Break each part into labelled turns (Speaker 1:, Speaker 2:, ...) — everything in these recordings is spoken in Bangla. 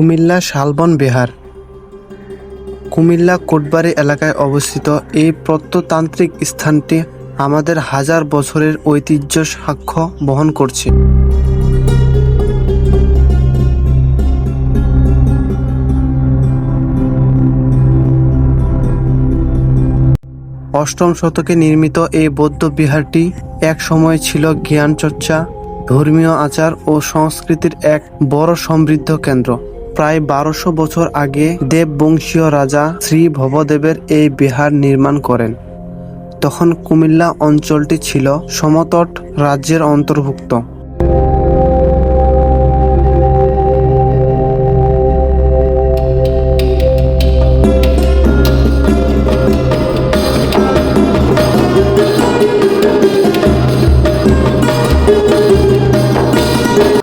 Speaker 1: কুমিল্লা শালবন বিহার। কুমিল্লা কোটবাড়ি এলাকায় অবস্থিত এই প্রত্নতান্ত্রিক স্থানটি আমাদের হাজার বছরের ঐতিহ্য সাক্ষ্য বহন করছে। অষ্টম শতকে নির্মিত এই বৌদ্ধ বিহারটি এক সময় ছিল জ্ঞান চর্চা ধর্মীয় আচার ও সংস্কৃতির এক বড় সমৃদ্ধ কেন্দ্র। প্রায় বারোশো বছর আগে দেববংশীয় রাজা শ্রী ভবদেবের এই বিহার নির্মাণ করেন। তখন কুমিল্লা অঞ্চলটি ছিল সমতট রাজ্যের অন্তর্ভুক্ত।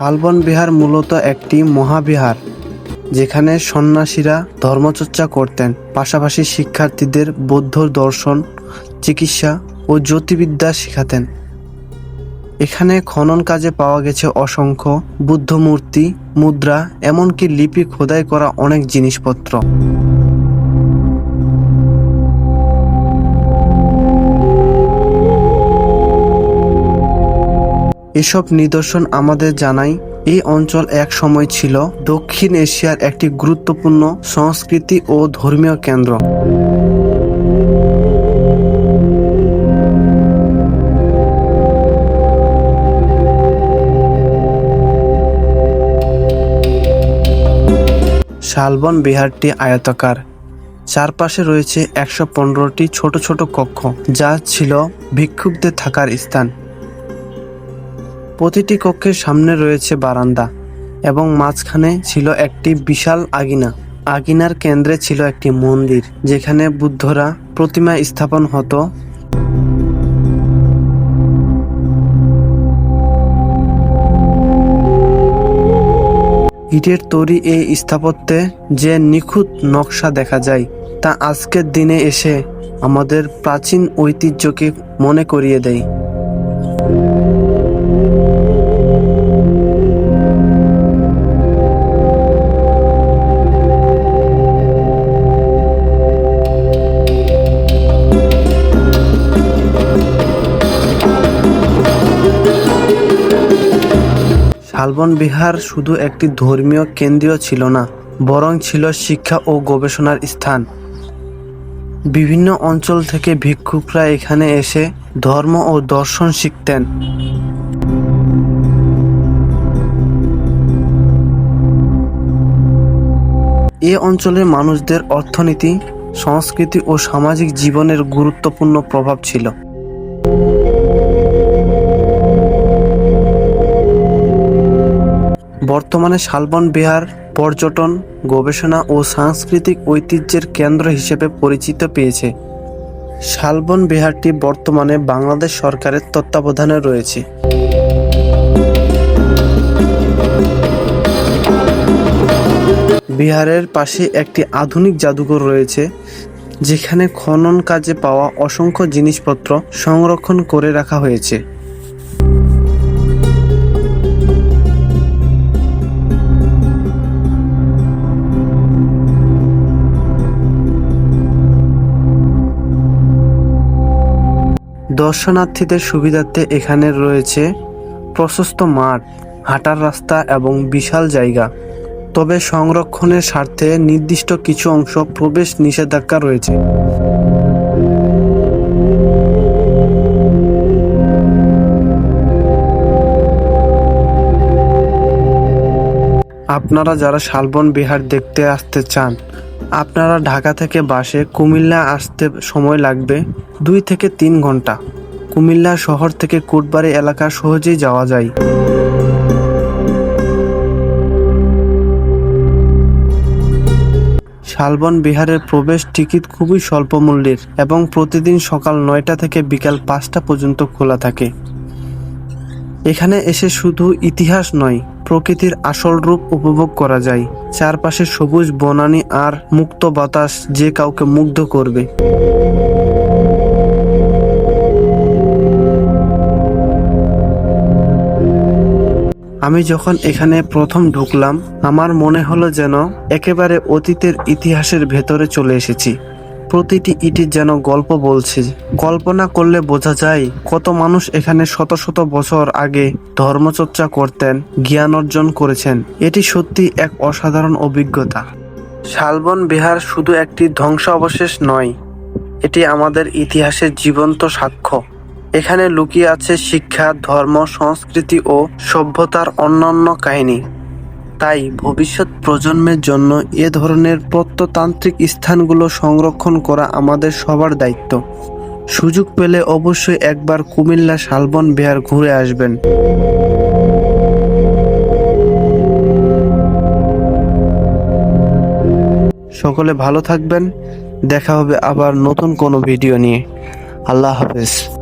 Speaker 1: শালবন বিহার মূলত একটি মহাবিহার। যেখানে সন্ন্যাসীরা ধর্মচর্চা করতেন, পাশাপাশি শিক্ষার্থীদের বৌদ্ধ দর্শন, চিকিৎসা ও জ্যোতির্বিদ্যা শেখাতেন। এখানে খনন কাজে পাওয়া গেছে অসংখ্য বুদ্ধ মূর্তি, মুদ্রা, এমনকি লিপি খোদাই করা অনেক জিনিসপত্র। এসব নিদর্শন আমাদের জানায় এই অঞ্চল এক সময় ছিল দক্ষিণ এশিয়ার একটি গুরুত্বপূর্ণ সংস্কৃতি ও ধর্মীয় কেন্দ্র। শালবন বিহারটি আয়তাকার। চারপাশে রয়েছে একশো পনেরোটি ছোট ছোট কক্ষ, যা ছিল ভিক্ষুকদের থাকার স্থান। প্রতিটি কক্ষের সামনে রয়েছে বারান্দা এবং মাঝখানে ছিল একটি বিশাল আগিনা আগিনার কেন্দ্রে ছিল একটি মন্দির, যেখানে বুদ্ধরা প্রতিমা স্থাপন হতো। ইটের তৈরি এই স্থাপত্যে যে নিখুঁত নকশা দেখা যায়, তা আজকের দিনে এসে আমাদের প্রাচীন ঐতিহ্যকে মনে করিয়ে দেয়। শালবন বিহার শুধু একটি ধর্মীয় কেন্দ্রীয় ছিল না, বরং ছিল শিক্ষা ও গবেষণার স্থান। বিভিন্ন অঞ্চল থেকে ভিক্ষুকরা এখানে এসে ধর্ম ও দর্শন শিখতেন। এ অঞ্চলের মানুষদের অর্থনীতি, সংস্কৃতি ও সামাজিক জীবনের গুরুত্বপূর্ণ প্রভাব ছিল। বর্তমানে শালবন বিহার পর্যটন, গবেষণা ও সাংস্কৃতিক ঐতিহ্যের কেন্দ্র হিসেবে পরিচিত পেয়েছে। শালবন বিহারটি বর্তমানে বাংলাদেশ সরকারের তত্ত্বাবধানে রয়েছে। বিহারের পাশে একটি আধুনিক জাদুঘর রয়েছে, যেখানে খনন কাজে পাওয়া অসংখ্য জিনিসপত্র সংরক্ষণ করে রাখা হয়েছে। দর্শনার্থীদের সুবিধার্থে এখানে রয়েছে প্রশস্ত মাঠ, হাঁটার রাস্তা এবং বিশাল জায়গা। তবে সংরক্ষণের স্বার্থে নির্দিষ্ট কিছু অংশ প্রবেশ নিষেধাজ্ঞা রয়েছে। আপনারা যারা শালবন বিহার দেখতে আসতে চান আপনারা ঢাকা থেকে বাসে কুমিল্লা আসতে সময় লাগবে দুই থেকে তিন ঘণ্টা। কুমিল্লা শহর থেকে কোটবাড়ি এলাকা সহজেই যাওয়া যায়। শালবন বিহারের প্রবেশ টিকিট খুবই স্বল্প মূল্যের এবং প্রতিদিন সকাল নয়টা থেকে বিকাল পাঁচটা পর্যন্ত খোলা থাকে। এখানে এসে শুধু ইতিহাস নয়, প্রকৃতির আসল রূপ উপভোগ করা যায়। চারপাশে সবুজ, বনানি আর মুক্ত বাতাস যে কাউকে মুগ্ধ করবে। আমি যখন এখানে প্রথম ঢুকলাম, আমার মনে হলো যেন একেবারে অতীতের ইতিহাসের ভেতরে চলে এসেছি। প্রতিটি ইটের যেন গল্প বলছে। কল্পনা করলে বোঝা যায়, কত মানুষ এখানে শত শত বছর আগে ধর্মচর্চা করতেন, জ্ঞান অর্জন করেছেন। এটি সত্যি এক অসাধারণ অভিজ্ঞতা। শালবন বিহার শুধু একটি ধ্বংসাবশেষ নয়, এটি আমাদের ইতিহাসের জীবন্ত সাক্ষ্য। এখানে লুকিয়ে আছে শিক্ষা, ধর্ম, সংস্কৃতি ও সভ্যতার অন্যান্য কাহিনী। তাই ভবিষ্যৎ প্রজন্মের জন্য এ ধরনের প্রত্নতান্ত্রিক স্থানগুলো সংরক্ষণ করা আমাদের সবার দায়িত্ব। সুযোগ পেলে অবশ্যই একবার কুমিল্লা শালবন বিহার ঘুরে আসবেন। সকলে ভালো থাকবেন। দেখা হবে আবার নতুন কোনো ভিডিও নিয়ে। আল্লাহ হাফেজ।